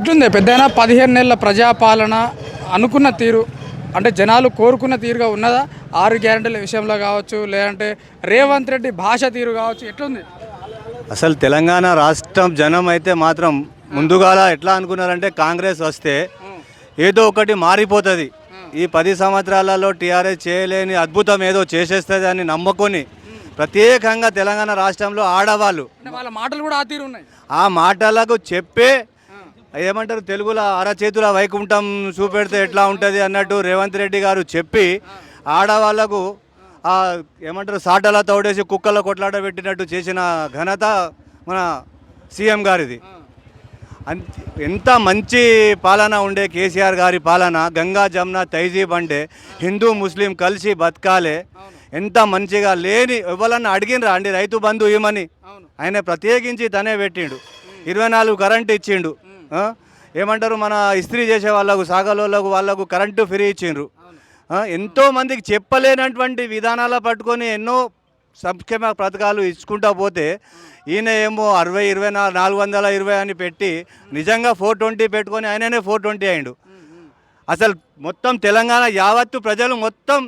ఎట్లుంది? పెద్దయినా పదిహేను నెలల ప్రజాపాలన అనుకున్న తీరు అంటే జనాలు కోరుకున్న తీరుగా ఉన్నదా? ఆరు గ్యారంటీల విషయంలో కావచ్చు లేదంటే రేవంత్ రెడ్డి భాష తీరు కావచ్చు ఎట్లుంది? అసలు తెలంగాణ రాష్ట్రం జనం అయితే మాత్రం ముందుగాల ఎట్లా అనుకున్నారంటే కాంగ్రెస్ వస్తే ఏదో ఒకటి మారిపోతుంది. ఈ పది సంవత్సరాలలో టీఆర్ఎస్ చేయలేని అద్భుతం ఏదో చేసేస్తుంది అని నమ్ముకొని ప్రత్యేకంగా తెలంగాణ రాష్ట్రంలో ఆడవాళ్ళు వాళ్ళ మాటలు కూడా ఆ తీరు ఉన్నాయి. ఆ మాటలకు చెప్పే ఏమంటారు తెలుగులో అరచేతుల వైకుంఠం చూపెడితే ఎట్లా ఉంటుంది అన్నట్టు రేవంత్ రెడ్డి గారు చెప్పి ఆడవాళ్ళకు ఆ ఏమంటారు సాటలా తోడేసి కుక్కల కొట్లాట పెట్టినట్టు చేసిన ఘనత మన సీఎం గారిది. ఎంత మంచి పాలన ఉండే కేసీఆర్ గారి పాలన గంగా జమున తైజీబ్ అంటే హిందూ ముస్లిం కలిసి బతకాలే. ఎంత మంచిగా లేని ఎవరన్నా అడిగినరా అండి రైతు బంధు అవును. ఆయన ప్రత్యేకించి తనే పెట్టిండు. ఇరవై నాలుగు కరెంట్ ఇచ్చిండు? ఏమంటారు మన ఇస్త్రీ చేసే వాళ్ళకు సాగలోళ్ళకు వాళ్ళకు కరెంటు ఫ్రీ ఇచ్చిండ్రు. ఎంతోమందికి ఎంతో మందికి చెప్పలేనటువంటి విధానాల పట్టుకొని ఎన్నో సంక్షేమ పథకాలు ఇచ్చుకుంటా పోతే ఈయన ఏమో అరవై ఇరవై నాలుగు వందల ఇరవై అని పెట్టి నిజంగా ఫోర్ ట్వంటీ పెట్టుకొని ఆయననే ఫోర్ ట్వంటీ అయిండు. అసలు మొత్తం తెలంగాణ యావత్తు ప్రజలు మొత్తం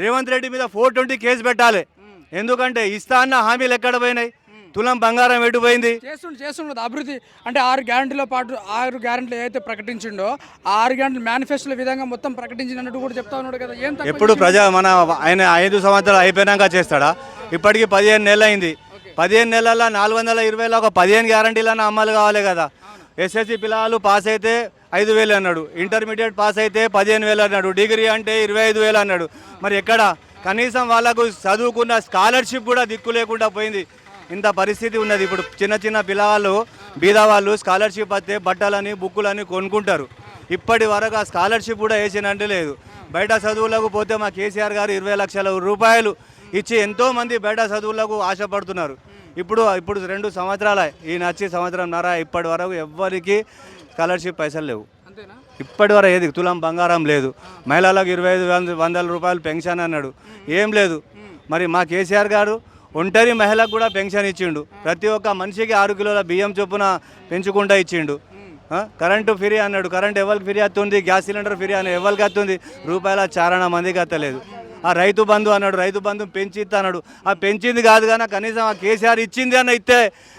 రేవంత్ రెడ్డి మీద ఫోర్ ట్వంటీ కేసు పెట్టాలి. ఎందుకంటే ఇస్తా అన్న హామీలు ఎక్కడ పోయినాయి? తులం బంగారం ఎటు పోయింది? చేస్తుండు చేస్తుండదు అభివృద్ధి. అంటే ఆరు గ్యారంటీలో పాటు ఆరు గ్యారంటీలు ఏదైతే ప్రకటించిండో ఆ ఆరు గ్యారంటీలు మేనిఫెస్టోల విధంగా మొత్తం ప్రకటించినట్టు కూడా చెప్తా ఉన్నాడు కదా. ఏం తక్కువ ఎప్పుడు ప్రజా మన ఆయన ఐదు సంవత్సరాలు అయిపోయినాక చేస్తాడా? ఇప్పటికి పదిహేను నెలలు అయింది పదిహేను నెలల్లో నాలుగు వందల ఇరవైలో ఒక పదిహేను గ్యారంటీలన్న అమలు కావాలి కదా. ఎస్ఎస్సి పిల్లలు పాస్ అయితే ఐదు వేలు అన్నాడు. ఇంటర్మీడియట్ పాస్ అయితే పదిహేను వేలు అన్నాడు. డిగ్రీ అంటే ఇరవై ఐదు వేలు అన్నాడు. మరి ఎక్కడ? కనీసం వాళ్ళకు చదువుకున్న స్కాలర్షిప్ కూడా దిక్కు లేకుండా పోయింది. ఇంత పరిస్థితి ఉన్నది. ఇప్పుడు చిన్న చిన్న పిల్లవాళ్ళు బీద వాళ్ళు స్కాలర్షిప్ వస్తే బట్టలని బుక్కులని కొనుక్కుంటారు. ఇప్పటి వరకు ఆ స్కాలర్షిప్ కూడా వేసినంటే లేదు. బయట చదువులకు పోతే మా కేసీఆర్ గారు ఇరవై లక్షల రూపాయలు ఇచ్చి ఎంతో మంది బయట చదువులకు ఆశపడుతున్నారు. ఇప్పుడు ఇప్పుడు రెండు సంవత్సరాల ఈ నచ్చి సంవత్సరం నర ఇప్పటి వరకు ఎవ్వరికి స్కాలర్షిప్ పైసలు లేవు. అంతేనా? ఇప్పటి వరకు ఏది? తులం బంగారం లేదు. మహిళలకు ఇరవై ఐదు వంద- వందల రూపాయలు పెన్షన్ అన్నాడు. ఏం లేదు. మరి మా కేసీఆర్ గారు ఒంటరి మహిళకు కూడా పెన్షన్ ఇచ్చిండు. ప్రతి ఒక్క మనిషికి ఆరు కిలోల బియ్యం చొప్పున పెంచుకుంటా ఇచ్చిండు? కరెంటు ఫ్రీ అన్నాడు. కరెంట్ ఎవరికి ఫ్రీ వస్తుంది గ్యాస్ సిలిండర్ ఫ్రీ అని ఎవరికి వస్తుంది రూపాయల చారణ మందికి వస్తలేదు ఆ రైతు బంధు అన్నాడు. రైతు బంధు పెంచి ఇస్తా అన్నాడు. ఆ పెంచింది కాదు కానీ కనీసం ఆ కేసీఆర్ ఇచ్చింది అన్న ఇస్తే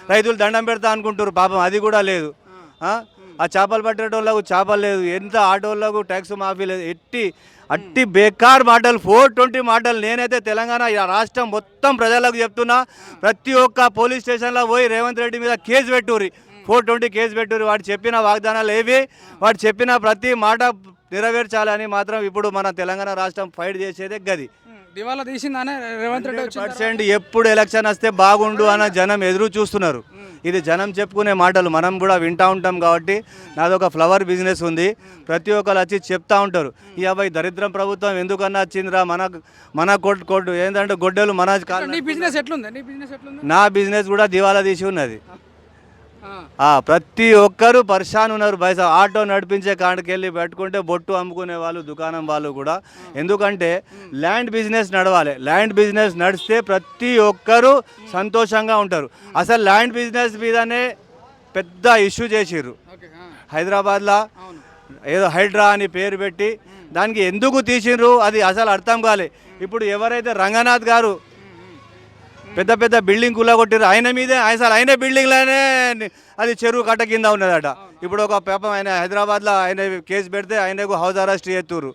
రైతులు దండం పెడతా అనుకుంటారు పాపం అది కూడా లేదు. ఆ? ఆ చేపలు పట్టేటోళ్ళకు చేపలు లేదు. ఎంత ఆటోళ్ళకు ట్యాక్స్ మాఫీ లేదు. ఎట్టి అట్టి బేకార్ మాటలు ఫోర్ ట్వంటీ మాటలు నేనైతే తెలంగాణ రాష్ట్రం మొత్తం ప్రజలకు చెప్తున్నా. ప్రతి ఒక్క పోలీస్ స్టేషన్లో పోయి రేవంత్ రెడ్డి మీద కేసు పెట్టుర్రి. ఫోర్ ట్వంటీ కేసు పెట్టుర్రి. వాడు చెప్పిన వాగ్దానాలు ఏవి? వాడు చెప్పిన ప్రతి మాట నెరవేర్చాలని మాత్రం ఇప్పుడు మన తెలంగాణ రాష్ట్రం ఫైట్ చేసేదే గది. దివాలా తీసిందానే రేవంత్ రెడ్డి పర్సెంట్ ఎప్పుడు ఎలక్షన్ వస్తే బాగుండు అన్న జనం ఎదురు చూస్తున్నారు. ఇది జనం చెప్పుకునే మాటలు. మనం కూడా వింటా ఉంటాం కాబట్టి నాదొక ఫ్లవర్ బిజినెస్ ఉంది. ప్రతి ఒక్కరు వచ్చి చెప్తా ఉంటారు. ఈ అబ్బాయి దరిద్రం ప్రభుత్వం ఎందుకన్నా వచ్చిందిరా? మన మన కొట్టు కొట్టు ఏంటంటే గొడ్డలు మన బిజినెస్ ఎట్లుంది? నీ బిజినెస్ ఎట్లుంది? నా బిజినెస్ కూడా దివాలా తీసి ఉన్నది. ప్రతి ఒక్కరు పరిశాన్ ఉన్నారు బయట ఆటో నడిపించే కాడికి వెళ్ళి పెట్టుకుంటే బొట్టు అమ్ముకునే వాళ్ళు దుకాణం వాళ్ళు కూడా. ఎందుకంటే ల్యాండ్ బిజినెస్ నడవాలి. ల్యాండ్ బిజినెస్ నడిస్తే ప్రతి ఒక్కరు సంతోషంగా ఉంటారు. అసలు ల్యాండ్ బిజినెస్ మీదనే పెద్ద ఇష్యూ చేసిర్రు. హైదరాబాద్లో ఏదో హైడ్రా అని పేరు పెట్టి దానికి ఎందుకు తీసిండ్రు అది అసలు అర్థం కాలే. ఇప్పుడు ఎవరైతే రంగనాథ్ గారు పెద్ద పెద్ద బిల్డింగ్ కూలగొట్టారు ఆయన మీదే ఆయన ఆయన బిల్డింగ్లోనే అది చెరువు కట్ట కింద ఉన్నదట. ఇప్పుడు ఒక పాపం ఆయన హైదరాబాద్లో ఆయన కేసు పెడితే ఆయనకు హౌస్ అరెస్ట్ చేస్తుర్రు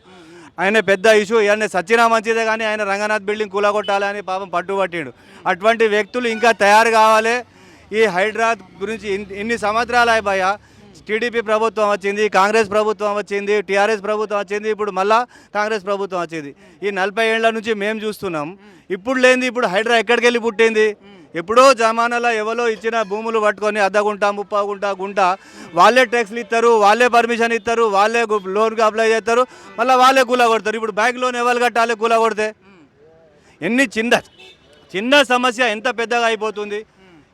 ఆయన పెద్ద ఇష్యూ ఆయన సచ్చినా మంచిదే కానీ ఆయన రంగనాథ్ బిల్డింగ్ కూలగొట్టాలని పాపం పట్టుబట్టిండు. అటువంటి వ్యక్తులు ఇంకా తయారు కావాలి. ఈ హైదరాబాద్ గురించి ఇన్ని సంవత్సరాలు అయిపోయా. టీడీపీ ప్రభుత్వం వచ్చింది కాంగ్రెస్ ప్రభుత్వం వచ్చింది టీఆర్ఎస్ ప్రభుత్వం వచ్చింది ఇప్పుడు మళ్ళా కాంగ్రెస్ ప్రభుత్వం వచ్చింది. ఈ నలభై ఏళ్ళ నుంచి మేము చూస్తున్నాం. ఇప్పుడు లేనిది ఇప్పుడు హైడ్రా ఎక్కడికి వెళ్ళి పుట్టింది? ఎప్పుడో జమానాలో ఎవరో ఇచ్చిన భూములు పట్టుకొని అద్దగుంట ముప్పగుంట గుంట వాళ్ళే ట్యాక్స్లు ఇస్తారు వాళ్ళే పర్మిషన్ ఇస్తారు వాళ్ళే లోన్కి అప్లై చేస్తారు మళ్ళీ వాళ్ళే కూల కొడతారు. ఇప్పుడు బ్యాంక్ లోన్ ఎవరు కట్టాలి కూల కొడితే? ఎన్ని చిన్న చిన్న సమస్య ఎంత పెద్దగా అయిపోతుంది?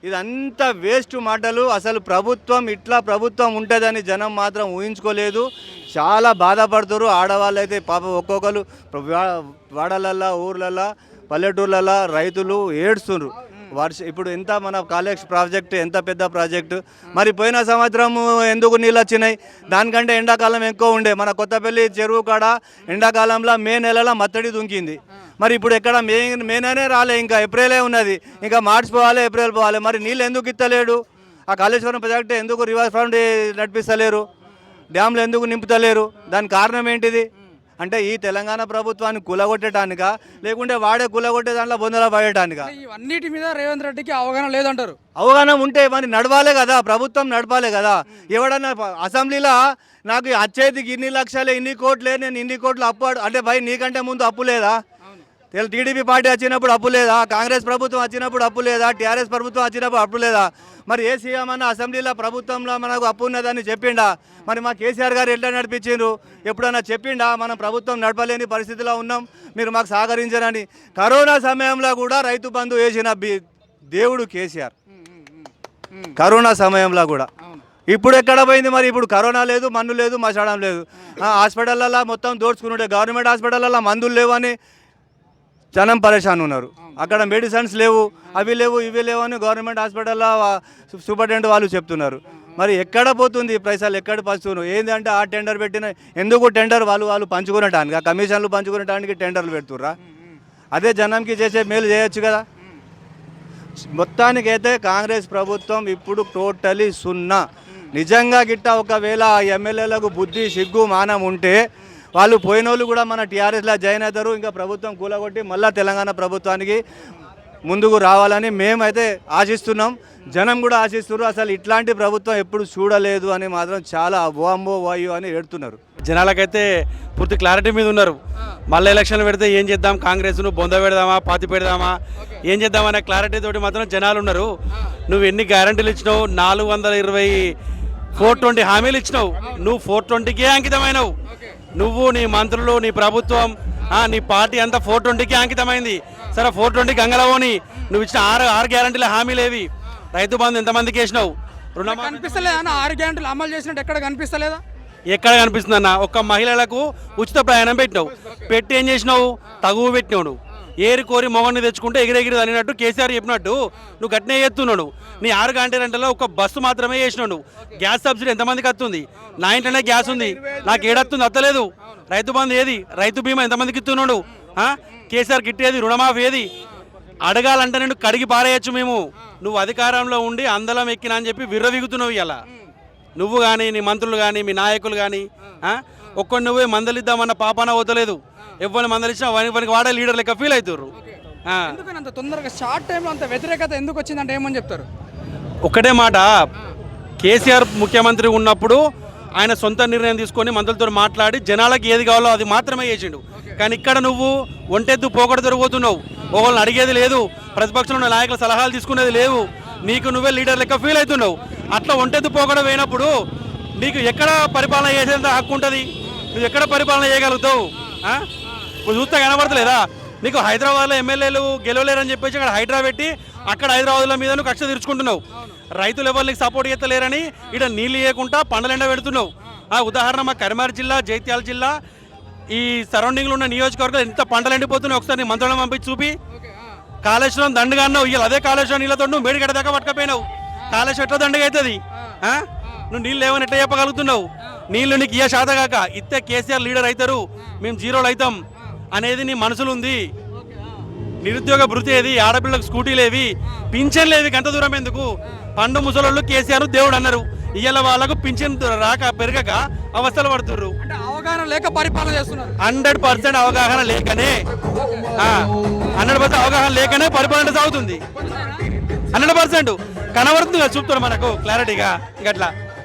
ఇదంతా వేస్ట్ మాటలు. అసలు ప్రభుత్వం ఇట్లా ప్రభుత్వం ఉంటుందని జనం మాత్రం ఊహించుకోలేదు. చాలా బాధపడుతారు ఆడవాళ్ళు అయితే పాప ఒక్కొక్కరు. వాడలల్లా ఊర్లల్లా పల్లెటూర్లల్లా రైతులు ఏడుస్తున్నారు వర్ష ఇప్పుడు ఎంత మన కాలేజ్ ప్రాజెక్ట్ ఎంత పెద్ద ప్రాజెక్టు. మరి పోయిన సంవత్సరం ఎందుకు నీళ్ళు వచ్చినాయి? దానికంటే ఎండాకాలం ఎక్కువ ఉండే. మన కొత్తపల్లి చెరువు కాడ ఎండాకాలంలో మే నెలలో మత్తడి దుంకింది. మరి ఇప్పుడు ఎక్కడ మే మేననే రాలే ఇంకా ఏప్రిలే ఉన్నది. ఇంకా మార్చి పోవాలి ఏప్రిల్ పోవాలి. మరి నీళ్ళు ఎందుకు ఇత్తలేడు ఆ కాళేశ్వరం ప్రాజెక్ట్ ఎందుకు రివర్స్ ఫండ్ నడిపిస్తలేరు? డ్యామ్లు ఎందుకు నింపుతలేరు? దానికి కారణం ఏంటిది? అంటే ఈ తెలంగాణ ప్రభుత్వాన్ని కూలగొట్టడానికా లేకుంటే వాడే కూలగొట్టే దాంట్లో బొందల పడేటానికా? ఇవన్నిటి మీద రేవంత్ రెడ్డికి అవగాహన లేదంటారు. అవగాహన ఉంటే మరి నడవాలే కదా ప్రభుత్వం నడపాలే కదా. ఎవడన్నా అసెంబ్లీలో నాకు వచ్చేది ఇన్ని లక్షలే ఇన్ని కోట్లే నేను ఇన్ని కోట్లు అప్పు అంటే భయ్ నీకంటే ముందు అప్పు లేదా? టీడీపీ పార్టీ వచ్చినప్పుడు అప్పు లేదా? కాంగ్రెస్ ప్రభుత్వం వచ్చినప్పుడు అప్పు లేదా? టీఆర్ఎస్ ప్రభుత్వం వచ్చినప్పుడు అప్పు లేదా? మరి ఏ సీఎం అన్న అసెంబ్లీలో ప్రభుత్వంలో మనకు అప్పు ఉన్నదని చెప్పిండా? మరి మా కేసీఆర్ గారు ఎట్లా నడిపించిండ్రు? ఎప్పుడన్నా చెప్పిండా? మనం ప్రభుత్వం నడపలేని పరిస్థితిలో ఉన్నాం మీరు మాకు సహకరించరని. కరోనా సమయంలో కూడా రైతు బంధు వేసిన దేవుడు కేసీఆర్. కరోనా సమయంలో కూడా. ఇప్పుడు ఎక్కడ పోయింది మరి? ఇప్పుడు కరోనా లేదు మన్ను లేదు మసాడం లేదు. హాస్పిటల్లో మొత్తం దోచుకుని గవర్నమెంట్ హాస్పిటల్లో మందులు లేవని జనం పరేషాన్ ఉన్నారు. అక్కడ మెడిసిన్స్ లేవు అవి లేవు ఇవి లేవు అని గవర్నమెంట్ హాస్పిటల్లో సూపరింటెండెంట్ వాళ్ళు చెప్తున్నారు. మరి ఎక్కడ పోతుంది ఈ పైసలు? ఎక్కడ పంచుతున్నారు ఏంటంటే ఆ టెండర్ పెట్టిన ఎందుకు టెండర్ వాళ్ళు వాళ్ళు పంచుకునేటానికి? ఆ కమిషన్లు పంచుకునేటానికి టెండర్లు పెడుతుర్రా? అదే జనంకి చేసే మేలు చేయొచ్చు కదా? మొత్తానికైతే కాంగ్రెస్ ప్రభుత్వం ఇప్పుడు టోటలీ సున్నా. నిజంగా గిట్ట ఒకవేళ ఆ ఎమ్మెల్యేలకు బుద్ధి సిగ్గు మానం ఉంటే వాళ్ళు పోయిన వాళ్ళు కూడా మన టీఆర్ఎస్లో జాయిన్ అవుతారు ఇంకా ప్రభుత్వం కూలగొట్టి మళ్ళా తెలంగాణ ప్రభుత్వానికి ముందుకు రావాలని మేమైతే ఆశిస్తున్నాం. జనం కూడా ఆశిస్తున్నారు. అసలు ఇట్లాంటి ప్రభుత్వం ఎప్పుడు చూడలేదు అని మాత్రం చాలా వాంబో వాయు అని ఏడుతున్నారు. జనాలకైతే పూర్తి క్లారిటీ మీద ఉన్నారు. మళ్ళీ ఎలక్షన్లు పెడితే ఏం చేద్దాం? కాంగ్రెస్ను బొంద పెడదామా? పాతి పెడదామా? ఏం చేద్దాం అనే క్లారిటీ తోటి మాత్రం జనాలు ఉన్నారు. నువ్వు ఎన్ని గ్యారంటీలు ఇచ్చినావు? నాలుగు వందల ఇరవై ఫోర్ ట్వంటీ హామీలు ఇచ్చినావు. నువ్వు ఫోర్ ట్వంటీకే అంకితమైనవు. నువ్వు నీ మంత్రులు నీ ప్రభుత్వం నీ పార్టీ అంతా ఫోర్ ట్వంటీకే అంకితమైంది. సరే ఫోర్ ట్వంటీ గంగలవోని నువ్వు ఇచ్చిన ఆరు ఆరు గ్యారంటీల హామీలు ఏవి రైతు బంధు ఎంతమందికి వేసినావు? అన్న? ఆరు గ్యారెంటీలు అమలు చేసినట్టు ఎక్కడ కనిపిస్తలేదా? ఎక్కడ కనిపిస్తుంది అన్న ఒక్క మహిళలకు ఉచిత ప్రయాణం పెట్టినావు. పెట్టి ఏం చేసినావు? తగువ పెట్టినావు నువ్వు. ఏరి కోరి మొగన్ని తెచ్చుకుంటే ఎగిరెగిరి అనినట్టు కేసీఆర్ చెప్పినట్టు నువ్వు గట్టినే ఎత్తున్నాడు నీ ఆరు గంటల ఒక బస్సు మాత్రమే చేసినాడు. గ్యాస్ సబ్సిడీ ఎంతమందికి వస్తుంది నా ఇంట్లోనే గ్యాస్ ఉంది. నాకు ఏడత్తుంది అత్తలేదు. రైతు బంధు ఏది? రైతు బీమా ఎంతమందికి ఇస్తున్నాడు? కేసీఆర్ గిట్టేది రుణమాఫీ ఏది? అడగాలంటే నేను కడిగి పారేయచ్చు మేము. నువ్వు అధికారంలో ఉండి అందలం ఎక్కినా అని చెప్పి విర్రవిగుతున్నావు ఇలా నువ్వు కానీ నీ మంత్రులు కానీ మీ నాయకులు కానీ ఒక్కడు నువ్వే మందలిద్దామన్న పాపాన వదలేదు. ఎవరిని మందలిచ్చినా వానికి వానికి వాడే లీడర్ లెక్క ఫీల్ అవుతారు ఎందుకని అంత తొందరగా? షార్ట్ టైంలో అంత వ్యతిరేకత ఎందుకు వచ్చిందంటే ఏమని చెప్తారు? ఒక్కటే మాట. కేసీఆర్ ముఖ్యమంత్రి ఉన్నప్పుడు ఆయన సొంత నిర్ణయం తీసుకొని మంత్రులతో మాట్లాడి జనాలకు ఏది కావాలో అది మాత్రమే చేసిండు. కానీ ఇక్కడ నువ్వు ఒంటెద్దు పోకడ తిరగబోతున్నావు ఒకళ్ళని అడిగేది లేదు. ప్రతిపక్షంలో ఉన్న నాయకుల సలహాలు తీసుకునేది లేవు. నీకు నువ్వే లీడర్ లెక్క ఫీల్ అవుతున్నావు. అట్లా ఒంటెద్దు పోకడ పోయినప్పుడు నీకు ఎక్కడ పరిపాలన చేసేంత హక్కు ఉంటుంది? నువ్వు ఎక్కడ పరిపాలన చేయగలుగుతావు? నువ్వు చూస్తే కనబడతలేదా? నీకు హైదరాబాద్లో ఎమ్మెల్యేలు గెలవలేరని చెప్పేసి అక్కడ హైడ్రా పెట్టి అక్కడ హైదరాబాద్లో మీద నువ్వు కక్ష తీర్చుకుంటున్నావు. రైతులు ఎవరు నీకు సపోర్ట్ చేస్తలేరని ఇక్కడ నీళ్ళు ఇవ్వకుండా పంటలు ఎండ పెడుతున్నావు. ఆ ఉదాహరణ మా కరిమార్ జిల్లా జైత్యాల జిల్లా ఈ సరౌండింగ్లో ఉన్న నియోజకవర్గాలు ఎంత పంటలు ఎండిపోతున్నాయి ఒకసారి నీ మంత్రులను పంపించి చూపి. కాళేశ్వరం దండగా అన్నావు. ఇవాళ అదే కాళేశ్వరం నీళ్ళతో నువ్వు మేడిగడ దాకా పట్టుకపోయినావు. కాళేశ్వరం ఎట్లా దండగా అవుతుంది? నువ్వు నీళ్ళు లేవని ఎట్లా చెప్పగలుగుతున్నావు? నీళ్ళు నీకు ఇయ్య శాతగాక ఇస్తే కేసీఆర్ లీడర్ అవుతారు మేము జీరోలు అవుతాం అనేది నీ మనసులో ఉంది నిరుద్యోగ భృతి ఏది ఏవి పింఛన్లు ఏవి గంట దూరం ఎందుకు? పండు ముసలోళ్ళు కేసీఆర్ దేవుడు అన్నారు. ఇయ్యాల వాళ్ళకు పింఛన్ రాక పెరగక అవస్థలు అంటే అవగాహన లేక పరిపాలన చేస్తున్నారు. హండ్రెడ్ పర్సెంట్ అవగాహన లేకనే హండ్రెడ్ పర్సెంట్ అవగాహన లేకనే పరిపాలన సాగుతుంది. Hundred percent. కనబడుతుంది కదా చూపుతాడు మనకు క్లారిటీగా గట్లా